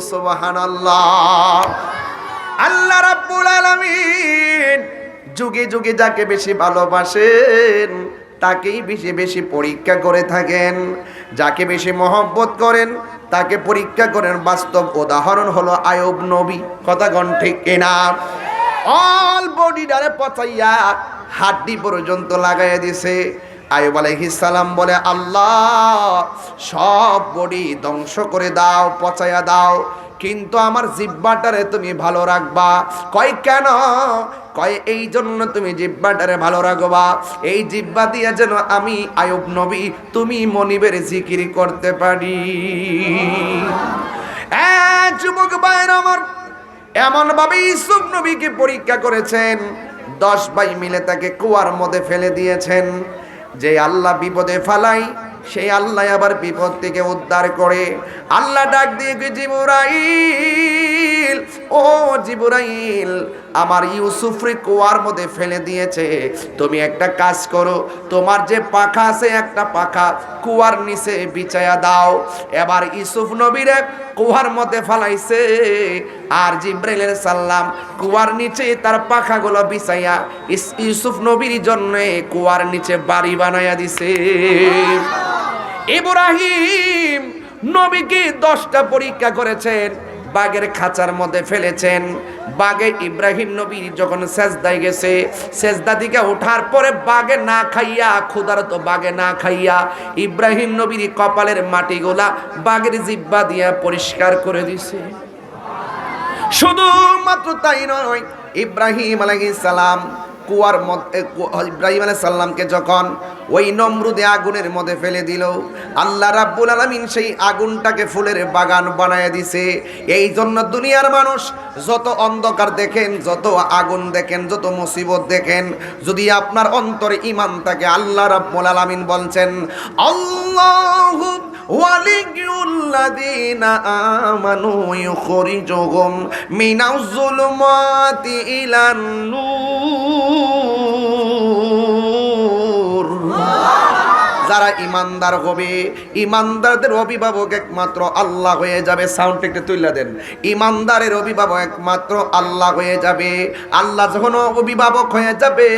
সুবহানাল্লাহ। আল্লাহ রাব্বুল আলামিন যুগে যুগে যাকে বেশি ভালোবাসেন, তাকেই বেশি বেশি পরীক্ষা করে থাকেন। যাকে বেশি মহব্বত করেন, তাকে পরীক্ষা করেন। বাস্তব উদাহরণ হলো আয়ব নবী। কথা গণ ঠিক কিনা? অল বডি ডারে পচাইয়া হাড্ডি পর্যন্ত লাগাইয়া দিছে। আয়ুব সালাম বলে, আল্লাহ, সব বডি ধ্বংস করে দাও, পচাইয়া দাও, কিন্তু আমার জিব্বাটারে তুমি ভালো রাখবা। কয়, কেন? কয়, এই জন্য তুমি জিব্বাটারে ভালো রাখবা। এই জিব্বা দিয়ে যেন আমি আয়ুব নবী, তুমি মনিবের জিকির করতে পারি। যুবক ভাইয়ের আমার এমন ভাবে ইসুফ নবীকে পরীক্ষা করেছেন, দশ ভাই মিলে তাকে কুয়ার মধ্যে ফেলে দিয়েছেন। যে আল্লাহ বিপদে ফালাই, সেই আল্লাহ আবার বিপদ থেকে উদ্ধার করে। আল্লাহ ডাক দিয়ে জিবুরাইল, ও জিবুরাইল আমার ইউসুফরে কুয়ার মধ্যে ফেলে দিয়েছে। তুমি একটা কাজ করো, তোমার যে পাখা আছে একটা পাখা কুয়ার নিচে বিছায়া দাও। এবার ইউসুফ নবীরে কুয়ার মধ্যে ফালাইছে। আর জিব্রাইলের সাল্লাম কুয়ার নিচে তার পাখাগুলো বিছাইয়া ইউসুফ নবীর জন্য কুয়ার নিচে বাড়ি বানাইয়া দিছে। ইব্রাহিম নবীকে দশটা পরীক্ষা করেছেন। বাগের খাঁচার মধ্যে ফেলেছেন। বাগে ইব্রাহিম নবী যখন সেজদায় গেছে, সেজদা দিকে ওঠার পরে বাগে না খাইয়া ক্ষুদার তো বাগে না খাইয়া ইব্রাহিম নবীর কপালের মাটিগুলা বাগের জিব্বা দিয়া পরিষ্কার করে দিছে। শুধুমাত্র তাই নয়, ইব্রাহিম আলাইহিস সালাম কুয়ার মধ্যে ইব্রাহিম আলাইহিস সালামকে যখন ওই নমরুদে আগুনের মধ্যে ফেলে দিল, আল্লাহ রাব্বুল আলামিন সেই আগুনটাকে ফুলের বাগান বানায় দিছে। এই জন্য দুনিয়ার মানুষ যত অন্ধকার দেখেন, যত আগুন দেখেন, যত মুসিবত দেখেন, যদি আপনার অন্তরে ইমান থাকে, আল্লাহ রাব্বুল আলামিন বলছেন, আল্লাহু আমানু ইউখরিজুহুম মিনাজ যুলুমাতি ইলান নূর ইমানদার হবে। ইমানদারদের অভিভাবক একমাত্র আল্লাহ হয়ে যাবে। সাউন্ড একটু তুলে দেন। ইমানদারের অভিভাবক একমাত্র আল্লাহ হয়ে যাবে। আল্লাহ যখন অভিভাবক হয়ে যাবে,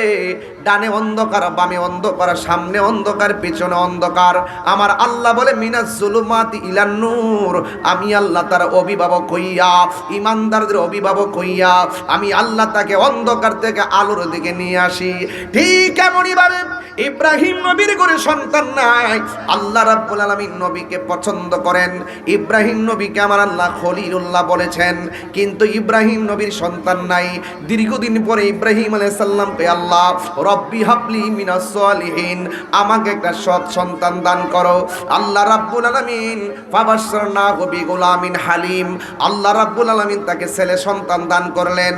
ডানে অন্ধকার, বামে অন্ধকার, সামনে অন্ধকার, পেছনে অন্ধকার। আমার আল্লাহ বলে, মিনাজ জুলুমাত ইলান নূর। আমি আল্লাহ তার অভিভাবক হইয়া, ইমানদারদের অভিভাবক হইয়া, আমি আল্লাহ তাকে অন্ধকার থেকে আলোর দিকে নিয়ে আসি। ঠিক এমনই ভাবে ইব্রাহিম নবীর করে সন্তান নাই আল্লাহ রাব্বুল আলামিন নবীকে পছন্দ করেন। ইব্রাহিম নবীকে আমার আল্লাহ খলিলুল্লাহ বলেছেন। কিন্তু ইব্রাহিম নবীর সন্তান নাই। দীর্ঘদিন পরে ইব্রাহিম আলাইহিস সালামকে আল্লাহ, রব্বি হাবলি মিনাস সালিহিন, আমাকে একটা সৎ সন্তান দান করো। আল্লাহ রাব্বুল আলামিন ফাবাশশারনা বি গোলামিন হালিম। আল্লাহ রাব্বুল আলামিন তাকে ছেলে সন্তান দান করলেন।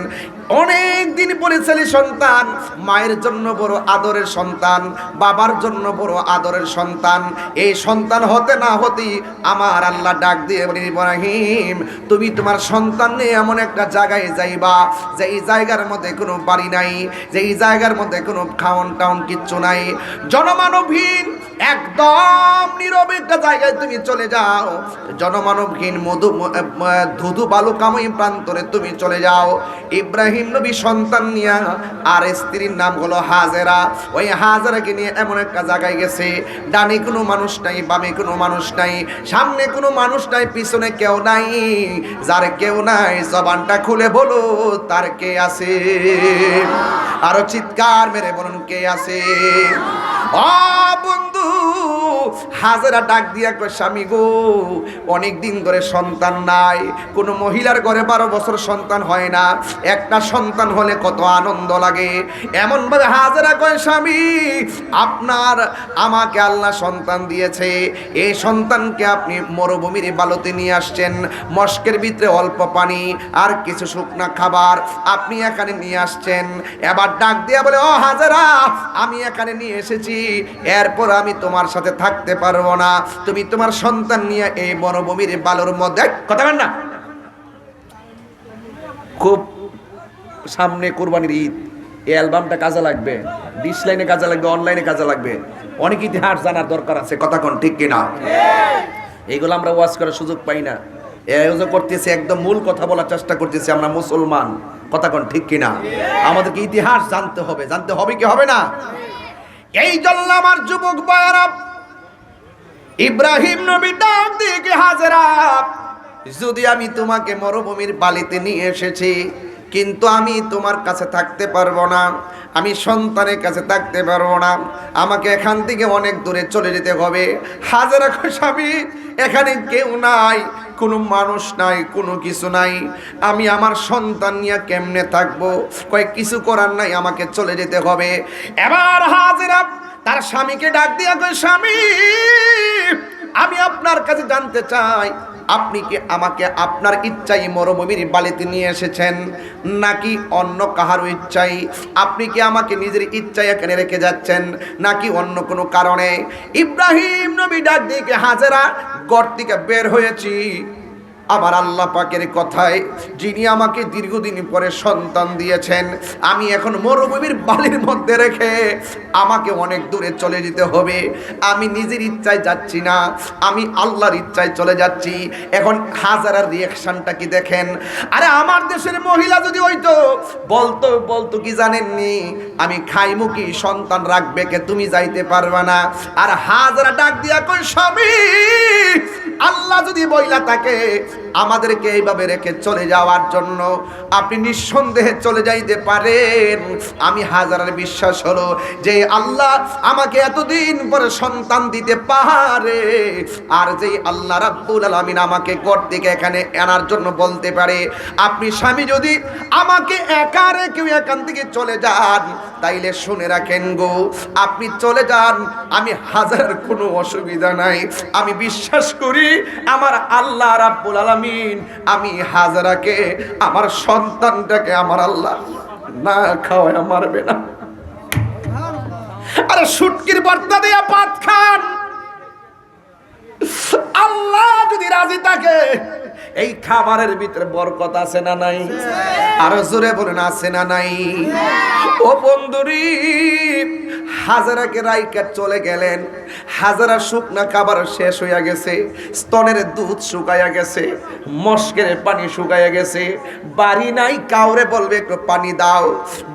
অনেক দিন পরে ছেলে সন্তান, মায়ের জন্য বড় আদরের সন্তান, বাবার জন্য বড় আদরের সন্তান। এই সন্তান হতে না হতেই আমার আল্লাহ ডাক দিয়ে বলি ইব্রাহিম, তুমি তোমার সন্তান নিয়ে এমন একটা জায়গায় যাইবা যে এই জায়গার মধ্যে কোনো বাড়ি নাই যে এই জায়গার মধ্যে কোনো খাওন টাউন কিচ্ছু নাই। জনমানবহীন, একদম নীরব একটা জায়গায় তুমি চলে যাও। জনমানবহীন মধু ধুধু বালুকাময়ী প্রান্তরে তুমি চলে যাও। ইব্রাহিম নবী সন্তান নিয়া আর স্ত্রীর নাম হলো হাজেরা। ওই হাজেরাকে নিয়ে এমন একটা জায়গায় গেছে, ডানে কোনো মানুষ নাই, বামে কোনো মানুষ নাই, সামনে কোনো মানুষ নাই, পিছনে কেউ নাই, যার কেউ নাই, জবানটা খুলে বলো, তার কে আছে? আরও চিৎকার মেরে বলুন, কে আছে? ও হাজারা ডাক দিয়া কয়, স্বামী গো অনেক দিন ধরে সন্তান নাই। কোনো মহিলার ঘরে বারো বছর সন্তান হয় না। একটা সন্তান হলে কত আনন্দ লাগে। এমন ভাবে হাজারা কয়, স্বামী, আপনার, আমাকে আল্লাহ সন্তান দিয়েছে। এই সন্তানকে আপনি মরুভূমির বালুতে নিয়ে আসছেন। মস্কের ভিতরে অল্প পানি আর কিছু শুকনা খাবার আপনি এখানে নিয়ে আসছেন। এবার ডাক দিয়া বলে, ও হাজারা, আমি এখানে নিয়ে এসেছি। এরপর আমি তোমার সাথে থাকতে পারব না। তুমি তোমার সন্তান নিয়ে এই মরুভূমির বালুর মধ্যে কথা বল না। খুব সামনে কোরবানির ঈদ। এই অ্যালবামটা কাজে লাগবে। ডিস লাইনে কাজে লাগবে, অনলাইনে কাজে লাগবে। অনেক ইতিহাস জানার দরকার আছে, কথা কোন ঠিক কিনা? এইগুলো আমরা ওয়াজ করার সুযোগ পাই না। যে করতেছি, একদম মূল কথা বলার চেষ্টা করতেছি আমরা মুসলমান। কথা কোন ঠিক কিনা? আমাদেরকে ইতিহাস জানতে হবে। জানতে হবে কি হবে না? এই জন্য আমার যুবক বয়ারা ইব্রাহিম নবী ডাক দিয়ে কি, হাজেরা, যদি আমি তোমাকে মরুভূমির বালিতে নিয়ে এসেছি, কিন্তু আমি তোমার কাছে থাকতে পারব না, আমি সন্তানের কাছে থাকতে পারব না, আমাকে এখান থেকে অনেক দূরে চলে যেতে হবে। হাজারা স্বামী, এখানে কেউ নাই, কোনো মানুষ নাই, কোনো কিছু নাই। আমি আমার সন্তান নিয়ে কেমনে থাকব? কয়েক কিছু করার নাই, আমাকে চলে যেতে হবে। এবার হাজেরা তার স্বামীকে ডাক দিয়া কয়, স্বামী, আমি আপনার কাছে জানতে চাই, আপনি কি আমাকে আপনার ইচ্ছাই মরুভূমির বালিতে নিয়ে এসেছেন? নাকি অন্য কাহারও ইচ্ছাই আপনি কি আমাকে নিজের ইচ্ছায় এখানে রেখে যাচ্ছেন? নাকি অন্য কোনো কারণে? ইব্রাহিম নবী ডাক দিয়ে হাজেরা গড় থেকে বের হয়েছি। আমার আল্লাহ পাকের কথায় যিনি আমাকে দীর্ঘদিন পরে সন্তান দিয়েছেন, আমি এখন মরুভূমির বালির মধ্যে রেখে আমাকে অনেক দূরে চলে যেতে হবে। আমি নিজের ইচ্ছায় যাচ্ছি না, আমি আল্লাহর ইচ্ছায় চলে যাচ্ছি। এখন হাজারার রিয়াকশনটা কি দেখেন? আরে আমার দেশের মহিলা যদি হইতো, বলতো বলতো কি জানেননি? আমি খাইমু কি, সন্তান রাখবে কে, তুমি যাইতে পারবে না। আর হাজারা ডাক দিয়া কই স্বামী, আল্লাহ যদি বইলা তাকে আমাদেরকে এইভাবে রেখে চলে যাওয়ার জন্য আপনি নিঃসন্দেহে চলে যাইতে পারেন। আমি হাজারের বিশ্বাস হলো যে আল্লাহ আমাকে এতদিন পরে সন্তান দিতে পারে আর যে আল্লাহ রাব্বুল আলামিন আমাকে ঘর থেকে এখানে আনার জন্য বলতে পারে, আপনি স্বামী যদি আমাকে একা রেখে এখান থেকে চলে যান, তাইলে শুনে রাখেন গো, আপনি চলে যান, আমি হাজার কোনো অসুবিধা নাই। আমি বিশ্বাস করি আমার আল্লাহ রাব্বুল আলামিন, আমি হাজারাকে, আমার সন্তানটাকে আমার আল্লাহ না খাওয়ায় মারবে না। আরে সুটকির বর্তা দিয়া পাত খান। আল্লাহ যদি রাজি থাকে এই খাবারের ভিতরে বরকত আছে না নাই? আরও জোরে বলেন আছে না নাই? ও বন্ধুরি হাজারাকে রাইকা চলে গেলেন হাজারা শুকনা খাবার শেষ হইয়া গেছে স্তনের দুধ শুকাইয়া গেছে মস্কের পানি শুকাইয়া গেছে। বাড়ি নাই কাউরে বলবে একটু পানি দাও।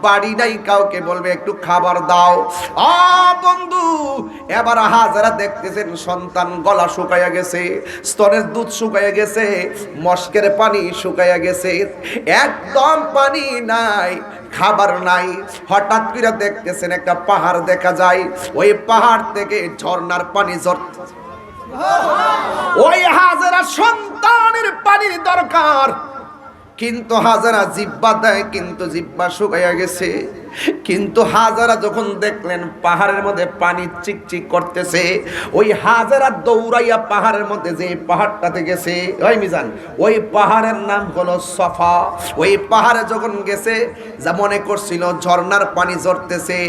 বাড়ি নাই কাউকে বলবে একটু খাবার দাও। আ বন্ধু এবার হাজারা দেখতেছেন সন্তান গলা শুকাইয়া গেছে স্তনের দুধ শুকাইয়া গেছে মস্কের পানি শুকাইয়া গেছে। একদম পানি নাই, খাবার নাই। হঠাৎ করে দেখতেছেন একটা পাহাড় দেখা যায়। ওই পাহাড় থেকে ঝর্ণার পানি ঝর ওই হাজারা সন্তানের পানির দরকার। কিন্তু হাজারা জিব্বা দেয়, কিন্তু জিব্বা শুকাইয়া গেছে। কিন্তু হাজারা যখন দেখলেন পাহাড়ের মধ্যে পানি চিকচিক করতেছে, ওই হাজারা দৌড়াইয়া পাহাড়ের মধ্যে যে পাহাড়টাতে গেছে, ওই মিজান, ওই পাহাড়ের নাম হলো সফা। ওই পাহাড়ে যখন গেছে, যা মনে করছিল ঝর্ণার পানি ঝরতেছে,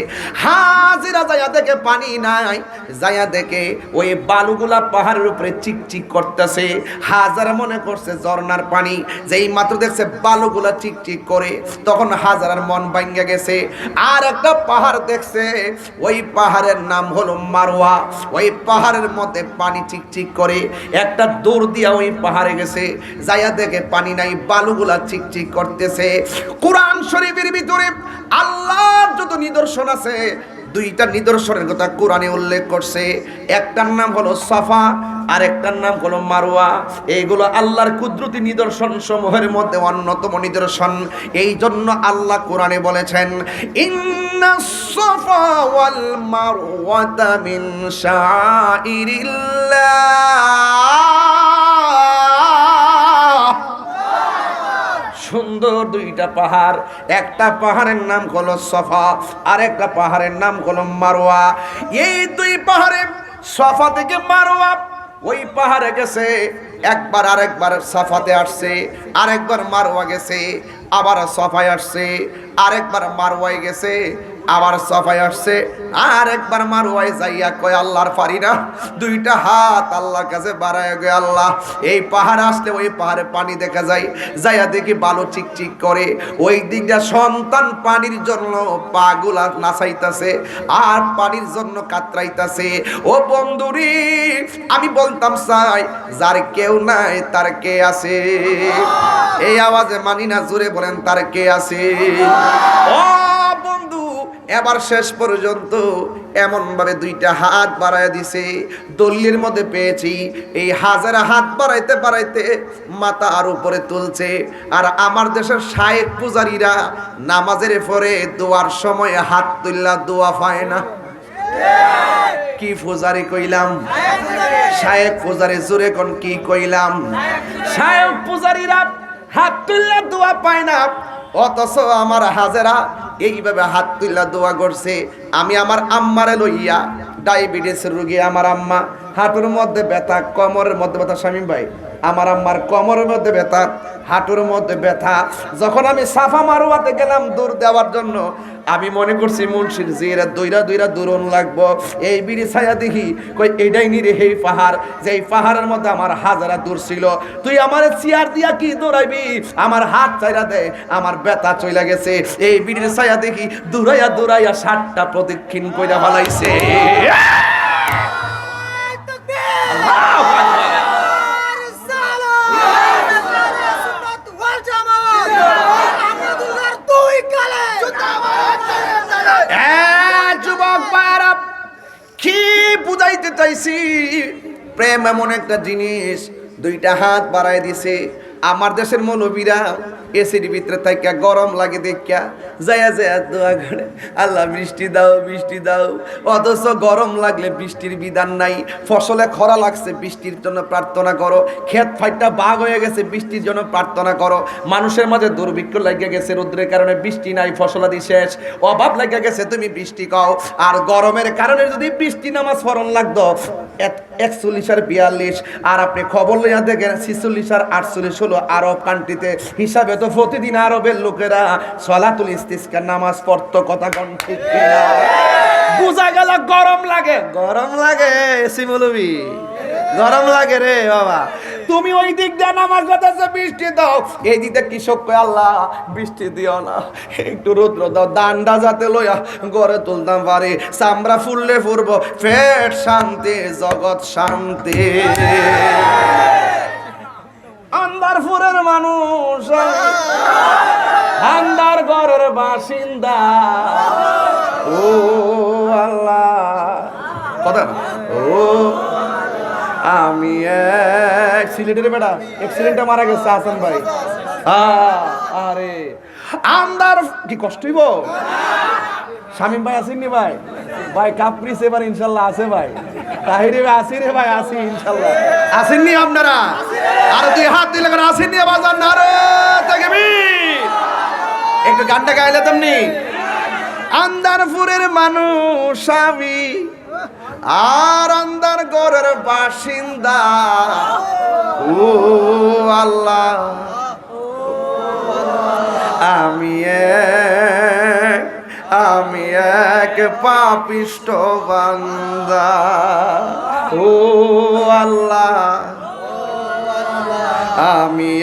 হাজিরা যাইয়া দেখে পানি নাই, যাইয়া দেখে ওই বালুগুলা পাহাড়ের উপরে চিকচিক করতেছে। হাজারা মনে করছে ঝর্ণার পানি, যেই মাত্র দেখছে বালুগুলা চিকচিক করে, তখন হাজারার মন ভাঙ্গা গেছে। আর একটা পাহাড় দেখছে, ওই পাহাড়ের নাম হলো মারোয়া ওই পাহাড়ের মধ্যে পানি ঠিক করে, একটা দৌড় দিয়া ওই পাহাড়ে গেছে, যাইয়া দেখে পানি নাই, বালুগুলা চিকচিক করতেছে। কোরআন শরীফের ভিতরে আল্লাহর যত নিদর্শন আছে দুইটা নিদর্শনের কথা কোরআনে উল্লেখ করছে। একটার নাম হলো সাফা আর একটার নাম হলো মারোয়া এইগুলো আল্লাহর কুদরতি নিদর্শন সমূহের মধ্যে অন্যতম নিদর্শন। এই জন্য আল্লাহ কোরআনে বলেছেন, ইন্না সুন্দর দুইটা পাহাড়। একটা পাহাড়ের নাম হলো সফা, আর একটা পাহাড়ের নাম হলো মারোয়া। এই দুই পাহাড়ে সফা থেকে মারোয়া, ওই পাহাড়ে গেছে, একবার আরেকবার সাফাতে আসছে, আরেকবার মারোয়া গেছে, আবার সফায় আসছে, আরেকবার মারোয়ায় গেছে আবার সফাই আসছে। আর একবার মারুয়াই যাইয়া কয়, আল্লাহর পারি না দুইটা হাত আল্লাহর কাছে বাড়ায় গে আল্লাহ। এই পাহাড় আসলে ওই পাহাড়ে পানি দেখা যায়। যাইয়া দেখি বালু চিকচিক করে। ওই দিকটা সন্তান পানির জন্য পাগুলা নাচাইতাছে আর পানির জন্য কাতরাইতাছে। ও বন্ধুরি, আমি বলতাম চাই যার কেউ নাই তার কে আছে? এই আওয়াজে মানি না জুড়ে বলেন, তার কে আছে? ও এবার শেষ পর্যন্ত এমন ভাবে দুইটা হাত বাড়ায় দিছে, দল্লির মধ্যে পেয়েছি, এই হাজারা হাত বাড়াইতে বাড়াইতে মাথা আর উপরে তুলছে। আর আমার দেশের শায়েক পূজারীরা নামাজের পরে দোয়ার সময় হাত তুললা, দোয়া পায় না। কি পূজারি কইলাম? শায়েক পূজারি জোরে কোন কি কইলাম? শায়েক পূজারীরা হাত তুললা, দোয়া পায় না। অথচ আমার হাজেরা এইভাবে হাত তুললা দোয়া করছে, আমি আমার আম্মারে লইয়া ডায়াবেটিস রোগী আমার আম্মা, হাঁটুর মধ্যে ব্যথা, কমরের মধ্যে ব্যথা স্বামী ভাই, আমার আম্মার কমরের মধ্যে ব্যথা, হাঁটুর মধ্যে ব্যথা। যখন আমি সাফা মারুয়াতে গেলাম দূর দেওয়ার জন্য আমি মনে করছি মুন্সির যে এরা দইরা দইরা দূরন লাগবো। এই বিড়ি ছায়া দেখি, কই, এটাই নিরে হেই পাহাড়। যে এই পাহাড়ের মধ্যে আমার হাজারা দূর ছিল। তুই আমার চেয়ার দিয়া কি দৌড়াইবি? আমার হাত চাইরা দে, আমার ব্যথা চইলা গেছে। এই বিড়ির ছায়া দেখি, দূরাইয়া দূরাইয়া সাতটা প্রদক্ষিণ কইরা ফেলাইছে। বুঝাইতে চাইছি। প্রেম এমন একটা জিনিস দুইটা হাত বাড়ায় দিছে। আমার দেশের মৌলবীরা এসির ভিতরে থাকা গরম লাগে দেখা যায়া যায়া দোয়া করে, আল্লাহ, বৃষ্টি দাও বৃষ্টি দাও। অথচ গরম লাগলে বৃষ্টির বিধান নাই। ফসলে খরা লাগছে, বৃষ্টির জন্য প্রার্থনা করো। ক্ষেত ফাইটটা বাঘ হয়ে গেছে, বৃষ্টির জন্য প্রার্থনা করো। মানুষের মাঝে দুর্ভিক্ষ লাগিয়ে গেছে, রৌদ্রের কারণে বৃষ্টি নাই, ফসলাদি শেষ। অভাব লাগিয়ে গেছে, তুমি বৃষ্টি কও। আর গরমের কারণে যদি বৃষ্টি নামাজ ফরন লাগতো একচল্লিশ আর বিয়াল্লিশ। আর আপনি খবর লইয়া দেখেন ছিচল্লিশ আর আটচল্লিশ হলো আরব কান্ট্রিতে। হিসাবে তো প্রতিদিন আরবের লোকেরা সলাতুল ইস্তিস্কার নামাজ পড়ত, কথা কন ঠিক বুঝা গেল গরম লাগে। গরম লাগে, এসি মৌলবি। গরম লাগে রে বাবা। তুমি ওই দিক দিয়ে নামাজ পড়তেছো বৃষ্টি দাও। এই দিকে কৃষক আল্লাহ, বৃষ্টি দিও না। একটু রৌদ্র দাও দান্ডা যাতে লইয়া গড়ে তুলতাম পারে। চামড়া ফুললে ফুরবো ফেট শান্তি, জগৎ শান্তি। আন্দারপুরের মানুষ আন্দার ঘরের বাসিন্দা। ও আল্লাহ। কথা ও আমি এক সিলেটের বেটা অ্যাক্সিডেন্টে মারা গেছে হাসান ভাই। আরে, আন্দার কি কষ্ট হইব? শামিম ভাই আসেননি ভাই? ভাই কাপড়িস এবার ইনশাল্লাহ, আছে ভাই। তাহিরে ভাই আসি রে ভাই আসি ইনশাল্লাহ। আসেননি আপনারা? আর দুই হাত দিলে করে আসেননি বাজার না রে একটু গানটা গাইলে তেমনি আন্দারপুরের মানুষ আমি আর আন্দার বাসিন্দা। ও আল্লাহ। আমি আমি এক পাপিষ্ট বান্দা। ও আল্লাহ। আমি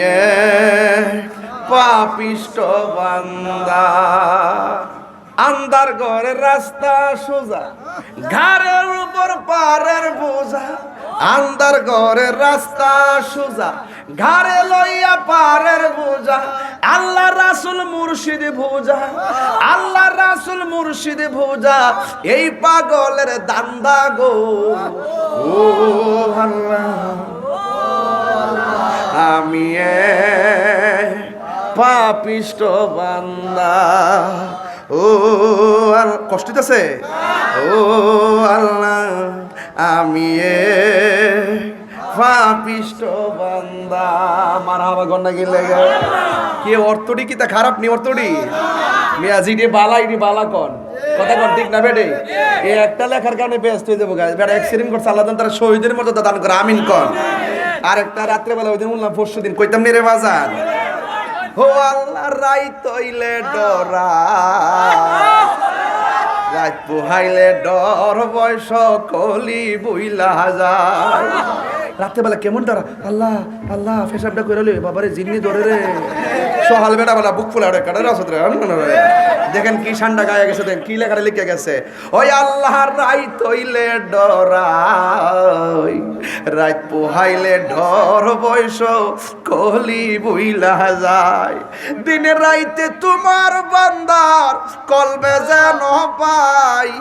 পাপিষ্ট বান্দা। আন্দার ঘরের রাস্তা সোজা, ঘাড়ের উপর পারের বোঝা। আন্দার ঘরের রাস্তা সোজা, ঘাড়ে লইয়া পারের বোঝা। আল্লাহ রাসুল মুর্শিদ ভোজা আল্লাহ রাসুল মুর্শিদ ভোজা এই পাগলের দান্দা গো। ও আমি পাপিষ্ট বান্দা। ও, আর কষ্ট দিতেছে? ও, আল্লাহ, আমি এক পাপিষ্ট বান্দা। মার হাবা গন্ডা গেলে। কি অর্থটি কি তা খারাপ নি অর্থটি? মিয়াজি ডি বালা ইডি বালা কন। কথা কন ঠিক না বেটে এই একটা লেখার কারণে ব্যস্ত হয়ে যাব গাছ বেটা অ্যাক্সিডেন্ট করছে, আল্লাহ তারা শহীদের মতো দান করে। আমিন কন। আর একটা রাত্রেবেলা ওই দিন বললাম পরশু দিন কইতাম রে বাজার ও আল্লাহ রাই তৈলে ডরা। রাত পোহাইলে ডর বয়স কলি বইলা যায় রাতে বেলা কেমন ডরা আল্লাহ আল্লাহ, ফেসাবটা করে বাবারে জিন্নি ধরে রে। সহাল বেটা বেলা বুক ফুলা দেখেন কি ঠান্ডা গায়ে গেছে, দেখেন কি লেখাটা লিখে গেছে। ওই আল্লাহর রাই তৈলে ডরাই রাত পোহাইলে ডর বয়স কলি বুইলা যায়। দিনে রাইতে তোমার বান্দার কলবে যেন পাই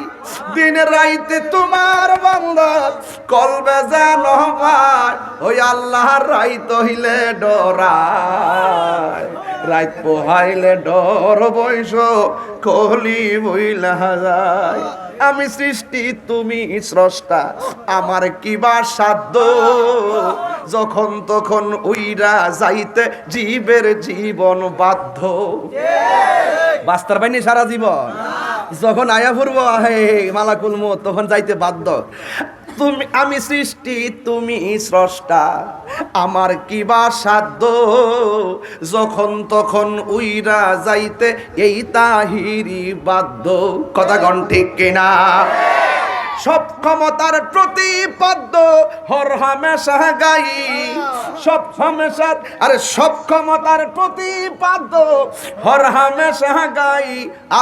দিনে রাইতে তোমার বান্দার কলবে যেন পাই, ওই আল্লাহর রাইত হইলে ডরায় রাত পোহাইলে ডর বয়স কলি বইলা যায়। আমি সৃষ্টি, তুমি স্রষ্টা, আমার কিবা সাধ্য। যখন তখন উইরা যাইতে জীবের জীবন বাধ্য। বাস্তার পাইনি সারা জীবন। যখন আয়া ফুরব হে মালাকুল তখন যাইতে বাধ্য। তুমি আমি সৃষ্টি, তুমি স্রষ্টা। আমার কিবা সাধ্য? যখন তখন উইরা যাইতে এই তাহিরি বাধ্য। কথা গণ ঠিক কিনা? সব ক্ষমতার প্রতিপাদ্য হর হামেশা গাই। সব হামেশার আরে সব ক্ষমতার প্রতিপাদ্য হর হামেশা গাই।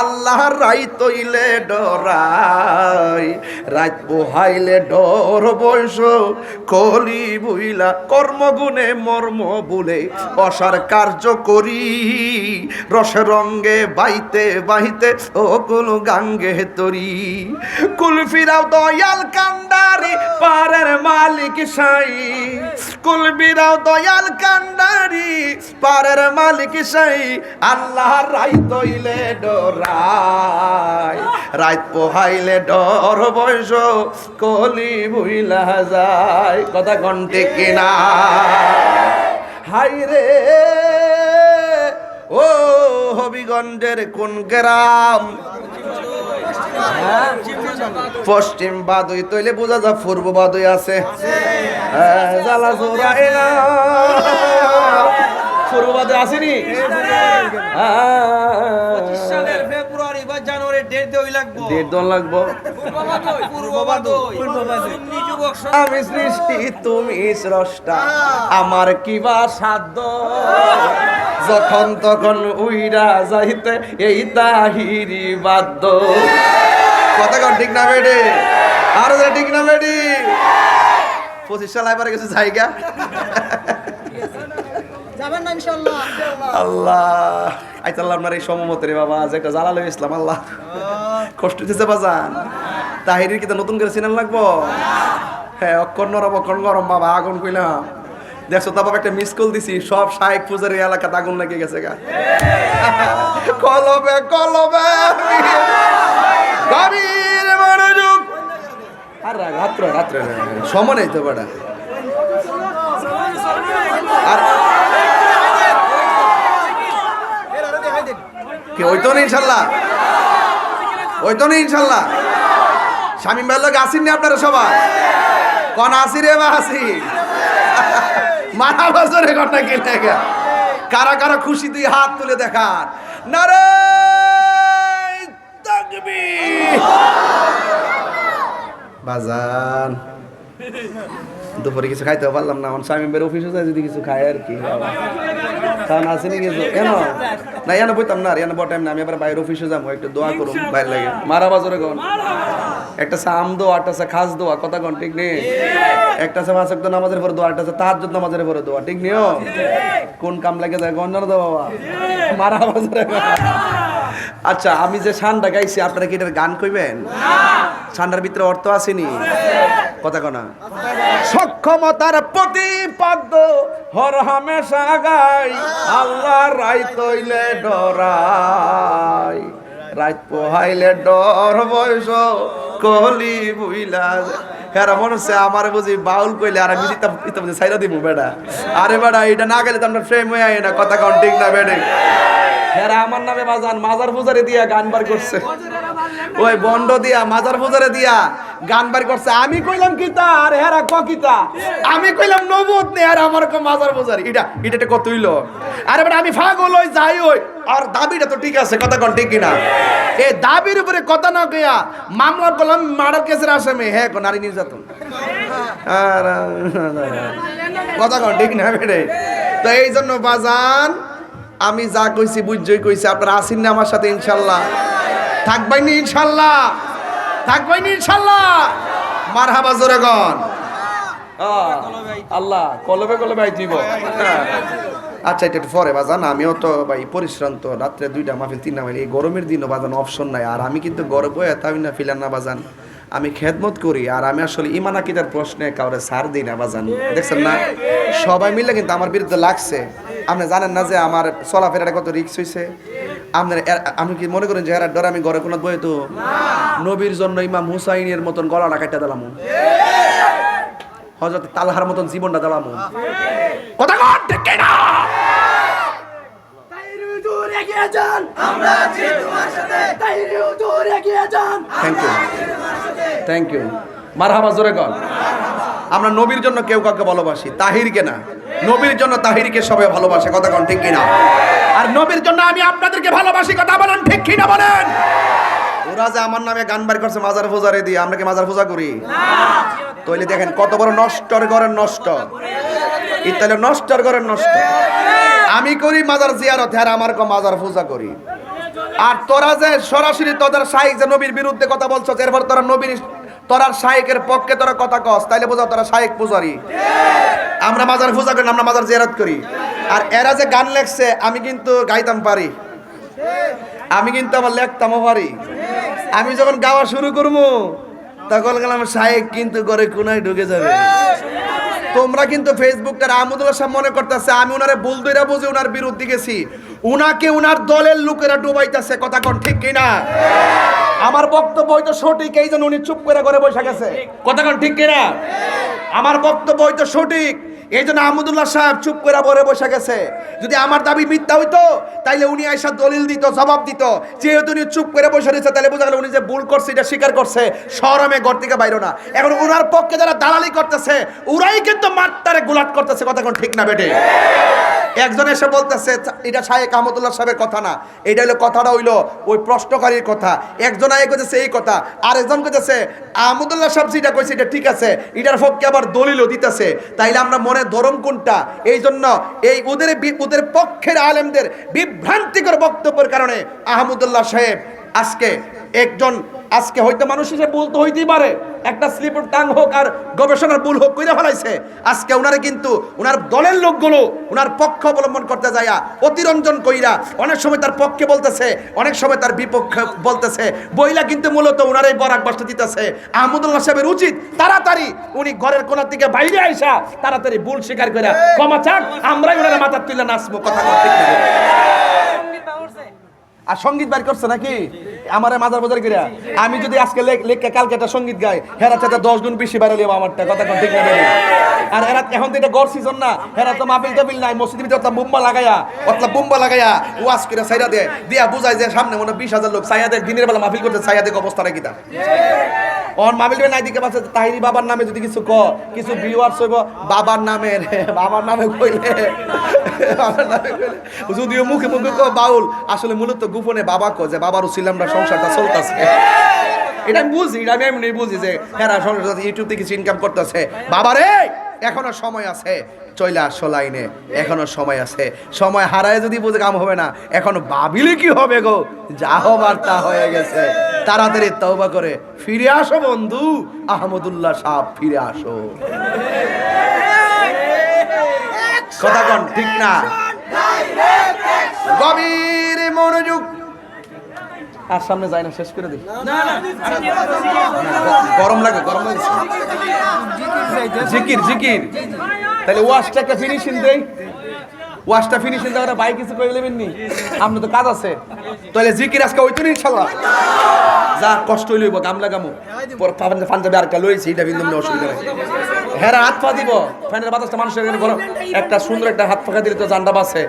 আল্লাহর রাই তৈলে ডরাই। রাত বহাইলে ডর বৈশ, কলি বুইলা কর্মগুণে মর্ম বুলে অসার কার্য করি। রসে রঙ্গে বাইতে বাইতে ও কুল গাঙ্গে তরি। কুল ফিরাও দয়াল কান্ডারি পারের মালিক সাই। কুল বিরাও দয়াল কান্ডারি পারের মালিক সাই। আল্লাহ রাই তৈলে ডরাই, রাত পোহাইলে ডর বয়স, কলি বুইলা যায়, কথা ঘন্টে কিনা? হাই রে, ও হবিগঞ্জের কোন গ্রাম? পশ্চিম বাদুই তৈলে বোঝা যা পূর্ব বাদুই আছে। হ্যাঁ, জ্বালা জোড়া এলা পূর্ব বাদুই আসেনি? সালের ফেব্রুয়ারি বা জানুয়ারি ডেট দেওয়াই লাগবো। লাগবো। আমি সৃষ্টি তুমি স্রষ্টা। আমার কিবা সাধ্য? যখন তখন উইরা যাইতে এই তাহিরি বাদ্য। কথা কন ঠিক না বেডি আরও ঠিক না বেডি পঁচিশ সাল এবারে গেছে জায়গা। আল্লাহ। আইতাল্লাহ আপনার এই সমমতে রে বাবা যে একটা জ্বালালো ইসলাম আল্লাহ। কষ্ট দিতেছে বাজান। তাহিরির কি নতুন করে সিনেমা লাগবো? হ্যাঁ অক্ষর নরম অক্ষর গরম বাবা আগুন কইলাম। দেখছ তা বাবা একটা মিস কল দিছি সব শাহেক পূজারি এলাকাতে আগুন লেগে গেছে গা। কলবে কলবে। রাত্রে তো বেটা। আর ওই তো ইনশাল্লাহ। ওই তো স্বামী আসি রে বা আসি? মারা বছরে ঘটনা কে দেখা কারা কারা খুশি তুই হাত তুলে দেখান নারে বাজান। দুপুরে কিছু খাইতে পারলাম না আমার স্বামী বের অফিসে যায় যদি কিছু খায় আর কি। কারণ আসেনি কিছু কেন? না এনে বইতাম না আর এনে বটাইম না আমি এবার বাইরে অফিসে যাব একটু দোয়া করুন বাইরে লাগে। মারা বাজারে কোন একটা সা আম দোয়া একটা সা খাস দোয়া কথা কোন ঠিক নেই? একটা সা মাসক তো নামাজের পরে দোয়া একটা সা তাহাজ্জুদ নামাজের পরে দোয়া ঠিক নিও কোন কাম লাগে যায় কোন জানো তো বাবা? মারা বাজারে আচ্ছা আমি যে শানটা গাইছি আপনারা কি এটার গান কইবেন? শানটার ভিতরে অর্থ আসেনি। কথা কনা সক্ষমতার প্রতিপাদ্য হর হামেশা গাই আল্লাহ রাই তৈলে ডরাই। রাত পোহাইলে ডর বয়স, কলি বুইলা হেরা মনে হচ্ছে আমার বুঝি বাউল কইলে আর আমি দিতাম সাইরা দিব বেটা। আরে বেটা এটা না গেলে তো আমরা ফ্রেম হয়ে আই না কথা কন ঠিক না বেড়ে হেরা আমার নামে বাজান মাজার পূজারে দিয়া গান বার করছে। ওই বন্ড দিয়া মাজার পূজারে দিয়া গান বার করছে। আমি কইলাম কিতা আর হেরা ক কিতা আমি কইলাম নবুত নে আর আমার কো মাজার পূজার। এটা এটা কত হইল? আরে বেটা আমি ফাগল হই যাই হই। আর দাবিটা তো ঠিক আছে কথা কোন ঠিক কিনা? এই দাবির উপরে কথা না কইয়া মামলা করলাম মার্ডার কেসের আসামি। হ্যাঁ নারী নির্যাতন। কথা কন ঠিক না বেড়ে? তো এই জন্য বাজান আমি যা কইছি বুঝছই কইছি আপনারা আসিন না আমার সাথে ইনশাল্লাহ। থাকবাইনি ইনশাল্লাহ? থাকবাইনি ইনশাল্লাহ? মারহাবা জোরে গন আহ, আল্লাহ কলবে কলবে আইতিব। আচ্ছা এটা একটু পরে বাজান। আমিও তো ভাই পরিশ্রান্ত। রাত্রে দুইটা মাহফিল তিনটা মাইল এই গরমের দিনও বাজান অপশন নাই। আর আমি কিন্তু গরম হয়ে তাই না, ফিলান না বাজান। আমি খেদমত করি, আর আমি আসলে ইমান আকিদার প্রশ্নে কাউরে সার দিই না বাজান। দেখছেন না? সবাই মিলে কিন্তু আমার বিরুদ্ধে লাগছে। আপনি জানেন না যে আমার চলাফেরাটা কত রিক্স হয়েছে আপনার আমি কি মনে করেন যে এর ডরে আমি ঘরে কোনো বই তো? নবীর জন্য ইমাম হুসাইনের মতন গলাটা কাটা দিলাম। হজরত তালহার মতন জীবনটা দিলাম। কথা কন ঠিক কি না থ্যাংক ইউ থ্যাংক ইউ মারহাবা জোরে কন। আমরা নবীর জন্য কেউ কাউকে ভালোবাসি তাহিরকে না। নবীর জন্য তাহিরকে সবাই ভালোবাসে কথা কন ঠিক কিনা? আর নবীর জন্য আমি আপনাদেরকে ভালোবাসি কথা বলেন ঠিক কিনা বলেন? ওরা যে আমার নামে গান বার করছে মাজার পূজারে দিয়ে আমরা কি মাজার পূজা করি? তৈলে দেখেন কত বড় নষ্টর ঘরের নষ্ট। ইত্যাদি নষ্টর ঘরের নষ্ট। আমি করি মাজার জিয়ারত হ্যাঁ আমার কো মাজার পূজা করি। আর তোরা যে সরাসরি তোদের শাহিক যে নবীর বিরুদ্ধে কথা বলছো এরপর তোরা নবীর তোরার শাহিকের পক্ষে তোরা কথা কস, তাইলে বোঝাও তোরা শাহিক পূজারি। আমরা মাজার পূজা করি আমরা মাজার জিয়ারত করি। আর এরা যে গান লেখছে, আমি কিন্তু গাইতাম পারি। আমি কিন্তু আমার লেখতামও পারি। আমি যখন গাওয়া শুরু করব, তখন গেলাম শাহেক কিন্তু করে কোনায় ঢুকে যাবে। তোমরা কিন্তু ফেসবুকটার আহমদুল্লাহ সাহেব মনে করতেছে, আমি ওনারে ভুল দইরা বুঝে ওনার বিরুদ্ধে গেছি। উনাকে ওনার দলের লোকেরা ডুবাইতেছে, কথা কোন ঠিক কিনা? আমার বক্তব্য হয়তো সঠিক, এই জন্য উনি চুপ করে ঘরে বসে গেছে। কথা কোন ঠিক কিনা? আমার বক্তব্য হয়তো সঠিক। এই জন্য আহমদুল্লাহ সাহেব চুপ করে বরে বসে গেছে। যদি আমার দাবি মিথ্যা হইতো, তাইলে উনি আইসা দলিল দিত, জবাব দিত। যেহেতু উনি চুপ করে বসে রয়েছে তাহলে বোঝা গেল উনি যে ভুল করছে, এটা স্বীকার করছে। শরমে ঘর থেকে বাইরো না। এখন ওনার পক্ষে যারা দালালি করতেছে ওরাই কিন্তু মাঠটারে গুলাট করতেছে, কথা কোন ঠিক না বেটে একজন এসে বলতেছে এটা শাহেক আহমদুল্লাহ সাহেবের কথা না। এটা হলো কথাটা হইল ওই প্রশ্নকারীর কথা। একজন আগে কইতেছে এই কথা আর একজন কইতেছে, আহমদুল্লাহ সাহেব যেটা কইছে এটা ঠিক আছে, এটার পক্ষে আবার দলিলও দিতেছে। তাইলে আমরা মনে ধরম কোনটা? এই জন্য এই ওদের ওদের পক্ষের আলেমদের বিভ্রান্তিকর বক্তব্যের কারণে আহমদুল্লাহ সাহেব আজকে একজন আজকে হয়তো মানুষ হিসেবে ভুল তো হইতেই পারে। একটা স্লিপ অফ টাং হোক আর গবেষণার ভুল হোক কইরা ফেলাইছে। আজকে ওনারে কিন্তু ওনার দলের লোকগুলো ওনার পক্ষ অবলম্বন করতে যায়া অতিরঞ্জন কইরা অনেক সময় তার পক্ষে বলতেছে, অনেক সময় তার বিপক্ষে বলতেছে। বইলা কিন্তু মূলত ওনার বরাক বাসটা দিতেছে। আহমদুল্লাহ সাহেবের উচিত তাড়াতাড়ি উনি ঘরের কোনার দিকে বাইরে আইসা তাড়াতাড়ি ভুল স্বীকার করে ক্ষমা চাক, আমরাই ওনারা মাথা তুলে নাচবো, কথা বলতে আর সংগীত বাইর করছে নাকি? আমার মাজার বাজার করিয়া আমি যদি আজকে লেখ- কালকে একটা সংগীত গাই হেরা চাতে দশ গুণ বেশি বাইরে লিয়াবো আমারটা, কথা কোন ঠিক না আর এরা এখন তো এটা গড় সিজন না হেরা তো মাপিল টাপিল নাই, মসজিদের ভিতরে অর্থাৎ বুম্বা লাগাইয়া অর্থাৎ বুম্বা লাগাইয়া ওয়াজ করে সাইরা দে দিয়া বুঝায় যে সামনে মনে বিশ হাজার লোক সাইয়া দেখ দিনের বেলা মাহফিল করতে সাইয়া দেখ অবস্থা নাকি তা অন মাহফিল নাই দিকে পাচ্ছে তাহিরি বাবার নামে যদি কিছু ক কিছু ভিউয়ার্স হইব, বাবার নামে বাবার নামে কইলে, বাবার নামে কইলে। যদিও মুখে মুখে বাউল, আসলে মূলত গোপনে বাবা কো যে বাবার উসিলামরা সংসারটা চলতেছে। এটা আমি বুঝি আমি এমনি বুঝি যে হ্যাঁ সংসার ইউটিউব থেকে কিছু ইনকাম করতেছে। বাবা রে এখনও সময় আছে। চলে আসো লাইনে, এখনও সময় আছে। সময় হারায় যদি বুঝে কাম হবে না, এখন ভাবিলে কি হবে গো? যা হবার তা হয়ে গেছে। তাড়াতাড়ি তওবা করে ফিরে আসো বন্ধু, আহমদুল্লাহ সাহ ফিরে আসো। কথা কন, ঠিক না? গভীর মনোযোগ। আর সামনে যায় না শেষ করে দিই। গরম লাগে গরম লাগছে জিকির জিকির। তাহলে ওয়াশটা একটা ফিনিশিং দেই। ওয়াশটা ফিনিশিং দেওয়ার বাইক কিছু করে নেবেন নি আপনি তো কাজ আছে। তাহলে জিকির আজকে ওই তো ইনশাল্লাহ যা কষ্ট লইব গামলা গামু পর পাবেন ফান আর কা লইছি এটা কিন্তু অসুবিধা নাই। হ্যাঁ হাত পা দিব। ফ্যানের বাতাসটা মানুষের এখানে গরম। একটা সুন্দর একটা হাত পাখা দিলে তো জানডা বাসে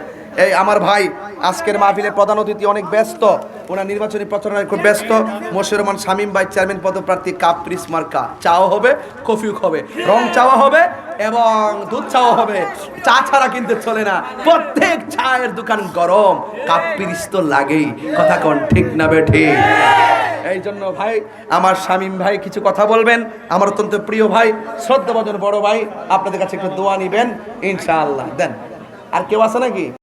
এই আমার ভাই, আজকের মাহফিলের প্রধান অতিথি অনেক ব্যস্ত। ওনার নির্বাচনী প্রচারণায় খুব ব্যস্ত। মশিউর রহমান, শামীম ভাই, চেয়ারম্যান পদপ্রার্থী কাপ্রিস মার্কা। চাও হবে কফিও হবে। রং চাওয়া হবে এবং দুধ চাওয়া হবে। চা ছাড়া কিন্তু চলে না। প্রত্যেক চায়ের দোকান গরম। কাপ্রিস তো লাগেই। কথা কোন, ঠিক না বে ঠিক এই জন্য ভাই, আমার শামীম ভাই, কিছু কথা বলবেন? আমার অত্যন্ত প্রিয় ভাই, শ্রদ্ধাভাজন বড় ভাই, আপনাদের কাছে একটু দোয়া নিবেন। ইনশাআল্লাহ। দেন, আর কেউ আছে নাকি?